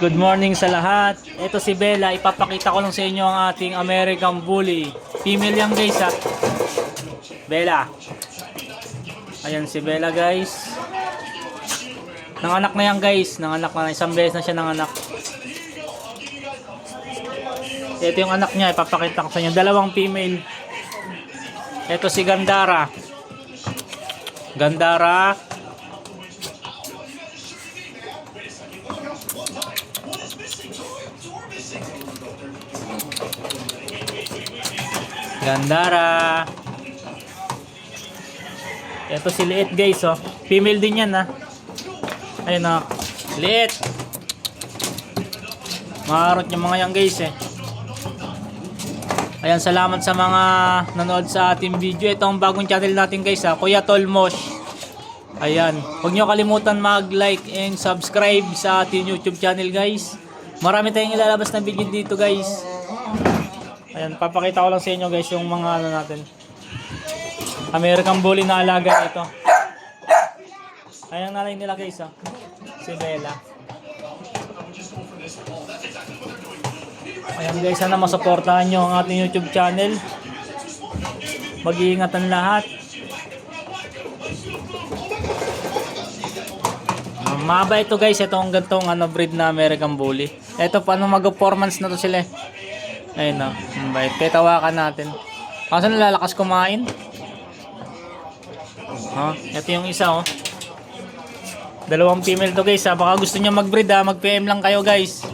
Good morning sa lahat. Ito si Bella. Ipapakita ko lang sa inyo ang ating American Bully. Female yan guys ha. Bella. Ayan si Bella guys. Nanganak na yan guys. Nanganak na. Isang beses na siya nanganak. Ito yung anak niya. Ipapakita ko sa inyo. Dalawang female. Ito si Gandara. Gandara. Gandara. Ito si Liit guys oh. Female din yan ha. Ayun oh. Liit. Maharot yung mga yan guys eh. Ayan, salamat sa mga nanood sa ating video. Ito ang bagong channel natin guys ha. Kuya Tolmos. Ayan. Huwag nyo kalimutan mag-like and subscribe sa ating YouTube channel guys. Marami tayong ilalabas na video dito guys. Ayan, papakita ko lang sa inyo guys yung mga ano natin. American Bully na alaga ito. Ayan nalay nila guys ha. Si Bella. Ayan guys, sana masuportahan nyo ang ating YouTube channel. Mag-iingatan lahat. Ah, Maba ito guys, ito ang gantong ano, breed na American Bully. Ito paano mag-performance na to sila eh. Ayun na, ang bait. Kaya tawakan natin. Kaso nalalakas kumain. Ha, ito yung isa oh. Dalawang female to guys ha. Baka gusto nyo mag-breed ha. Mag-PM lang kayo guys.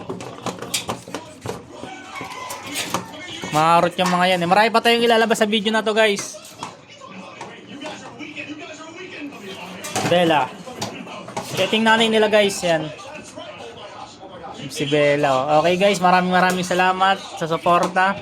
Maharot yung mga yan eh. Marami pa tayong ilalabas sa video na to guys. Bella. Yung nanay nila guys. Yan. Si Bella. oh. Okay guys, maraming maraming salamat sa suporta.